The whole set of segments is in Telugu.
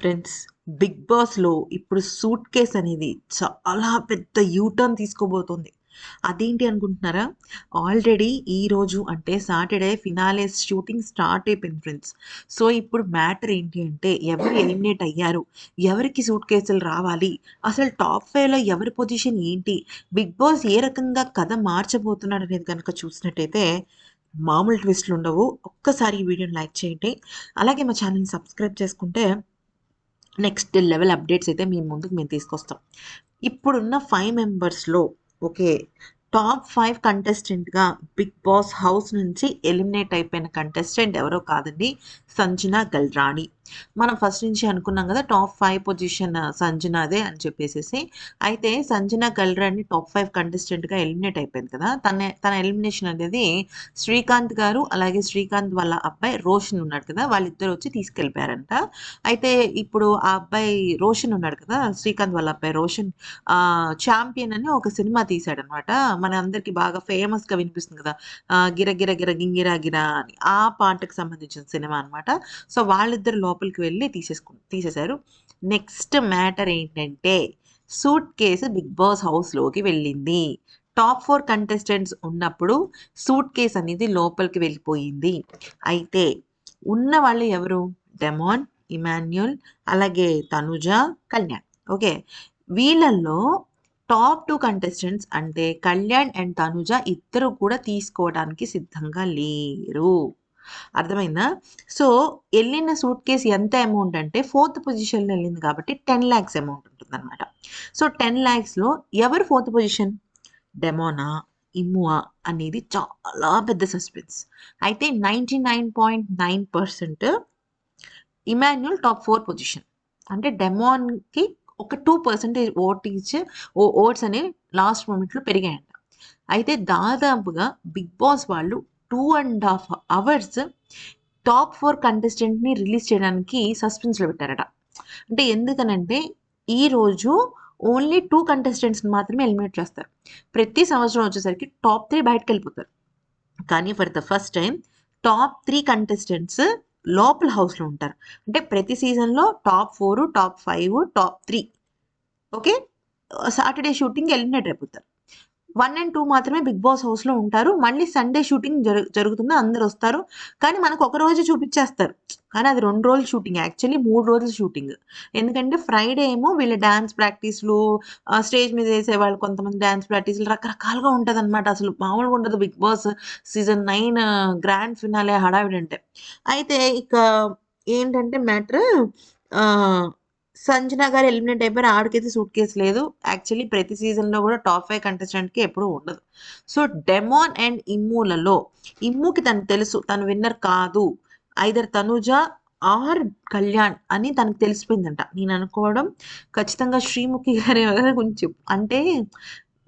ఫ్రెండ్స్. బిగ్ బాస్లో ఇప్పుడు సూట్ కేస్ అనేది చాలా పెద్ద యూటర్న్ తీసుకోబోతుంది. అదేంటి అనుకుంటున్నారా? ఆల్రెడీ ఈరోజు అంటే సాటర్డే ఫినాలేస్ షూటింగ్ స్టార్ట్ అయిపోయింది ఫ్రెండ్స్. సో ఇప్పుడు మ్యాటర్ ఏంటి అంటే ఎవరు ఎలిమినేట్ అయ్యారు? ఎవరికి సూట్ కేసులు రావాలి? అసలు టాప్ ఫైవ్లో ఎవరి పొజిషన్ ఏంటి? బిగ్ బాస్ ఏ రకంగా కథ మార్చబోతున్నాడు అనేది కనుక చూసినట్టయితే మామూలు ట్విస్ట్లు ఉండవు. ఒక్కసారి ఈ వీడియోని లైక్ చేయండి. అలాగే మా ఛానల్ని సబ్స్క్రైబ్ చేసుకుంటే నెక్స్ట్ లెవెల్ అప్డేట్స్ అయితే మేము ముందుకు మేము తీసుకొస్తాం. ఇప్పుడున్న ఫైవ్ మెంబర్స్లో ఓకే టాప్ ఫైవ్ కంటెస్టెంట్గా బిగ్ బాస్ హౌస్ నుంచి ఎలిమినేట్ అయిపోయిన కంటెస్టెంట్ ఎవరో కాదండి సంజన గల్రాణి. మనం ఫస్ట్ నుంచి అనుకున్నాం కదా టాప్ ఫైవ్ పొజిషన్ సంజనాదే అని చెప్పేసేసి. అయితే సంజన గల్రాణి టాప్ ఫైవ్ కంటెస్టెంట్గా ఎలిమినేట్ అయిపోయింది కదా తన తన ఎలిమినేషన్ అనేది శ్రీకాంత్ గారు అలాగే శ్రీకాంత్ వాళ్ళ అబ్బాయి రోషన్ ఉన్నాడు కదా వాళ్ళిద్దరు వచ్చి తీసుకెళ్ళిపోయారంట. అయితే ఇప్పుడు ఆ అబ్బాయి రోషన్ ఉన్నాడు కదా శ్రీకాంత్ వాళ్ళ అబ్బాయి రోషన్ ఛాంపియన్ అని ఒక సినిమా తీశాడనమాట. మన అందరికి బాగా ఫేమస్గా వినిపిస్తుంది కదా. గిర గిర గిర గింగిరా గిరా అని ఆ పాటకు సంబంధించిన సినిమా అనమాట సో వాళ్ళిద్దరు లోపలికి వెళ్ళి తీసేసుకు తీసేశారు. నెక్స్ట్ మ్యాటర్ ఏంటంటే సూట్ కేసు బిగ్ బాస్ హౌస్లోకి వెళ్ళింది. టాప్ ఫోర్ కంటెస్టెంట్స్ ఉన్నప్పుడు సూట్ కేస్ అనేది లోపలికి వెళ్ళిపోయింది. అయితే ఉన్న వాళ్ళు ఎవరు? డెమాన్ ఇమాన్యుల్ అలాగే తనుజ కళ్యాణ్. ఓకే. వీళ్ళల్లో టాప్ టూ కంటెస్టెంట్స్ అంటే కళ్యాణ్ అండ్ తనుజ ఇద్దరు కూడా తీసుకోవడానికి సిద్ధంగా లేరు. అర్థమైందా? సో వెళ్ళిన సూట్ కేసు ఎంత అమౌంట్ అంటే ఫోర్త్ పొజిషన్లో వెళ్ళింది కాబట్టి టెన్ ల్యాక్స్ అమౌంట్ ఉంటుందన్నమాట. సో టెన్ ల్యాక్స్లో ఎవరు ఫోర్త్ పొజిషన్ డెమోనా ఇమ్మువా అనేది చాలా పెద్ద సస్పెన్స్ అయితే ninety nine point nine percent Emmanuel top four position అంటే డెమోన్కి ఒక టూ పర్సెంటేజ్ ఓట్ ఇచ్చి ఓ ఓట్స్ అనేవి లాస్ట్ మూమెంట్లో పెరిగాయంట. అయితే దాదాపుగా బిగ్ బాస్ వాళ్ళు two and half hours top four కంటెస్టెంట్ని release చేయడానికి సస్పెన్స్లో పెట్టారట. అంటే ఎందుకనంటే ఈరోజు ఓన్లీ టూ కంటెస్టెంట్స్ని మాత్రమే ఎలిమినేట్ చేస్తారు. ప్రతి సంవత్సరం వచ్చేసరికి టాప్ త్రీ బయటకు వెళ్ళిపోతారు కానీ for the first time top three contestants లోపల హౌస్లో ఉంటారు. అంటే ప్రతి సీజన్లో top four top five top three okay Saturday shooting eliminate అయిపోతారు. వన్ అండ్ టూ మాత్రమే బిగ్ బాస్ హౌస్లో ఉంటారు. మళ్ళీ సండే షూటింగ్ జరు జరుగుతుంది. అందరు వస్తారు కానీ మనకు ఒక రోజు చూపించేస్తారు. కానీ అది రెండు రోజులు షూటింగ్ యాక్చువల్లీ మూడు రోజులు షూటింగ్ ఎందుకంటే ఫ్రైడే ఏమో వీళ్ళ డ్యాన్స్ ప్రాక్టీస్లు స్టేజ్ మీద వేసే వాళ్ళు కొంతమంది డ్యాన్స్ ప్రాక్టీస్లు రకరకాలుగా ఉంటుంది అనమాట అసలు మామూలుగా ఉండదు Big Boss season nine grand finale హడావిడి అంటే. అయితే ఇక ఏంటంటే మ్యాటర్ సంజన గారు ఎలిమినేట్ అయిపోయారు. ఆవిడకైతే సూట్ కేసు లేదు. యాక్చువల్లీ ప్రతి సీజన్లో కూడా టాప్ ఫైవ్ కంటెస్టెంట్కి ఎప్పుడూ ఉండదు. సో డెమాన్ అండ్ ఇమ్ములలో ఇమ్ముకి తనకు తెలుసు తను విన్నర్ కాదు. ఐదర్ తనుజ ఆర్ కళ్యాణ్ అని తనకు తెలిసిపోయిందంట. నేను అనుకోవడం ఖచ్చితంగా శ్రీముఖి గారి గురించి అంటే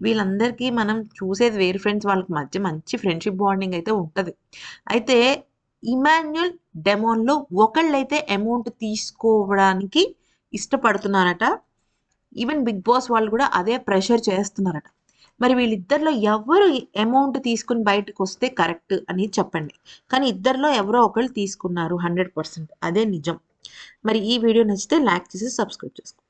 వీళ్ళందరికీ మనం చూసేది వేరు ఫ్రెండ్స్ వాళ్ళకి మధ్య మంచి ఫ్రెండ్షిప్ బాండింగ్ అయితే ఉంటుంది. అయితే ఇమాన్యుల్ డెమోన్లో ఒకళ్ళైతే అమౌంట్ తీసుకోవడానికి ఇష్టపడుతున్నారట. ఈవెన్ బిగ్ బాస్ వాళ్ళు కూడా అదే ప్రెషర్ చేస్తున్నారట. మరి వీళ్ళిద్దరిలో ఎవరు అమౌంట్ తీసుకుని బయటకు వస్తే కరెక్ట్ అని చెప్పండి. కానీ ఇద్దరిలో ఎవరో ఒకళ్ళు తీసుకున్నారు హండ్రెడ్ పర్సెంట్ అదే నిజం. మరి ఈ వీడియో నచ్చితే లైక్ చేసి సబ్స్క్రైబ్ చేసుకోండి.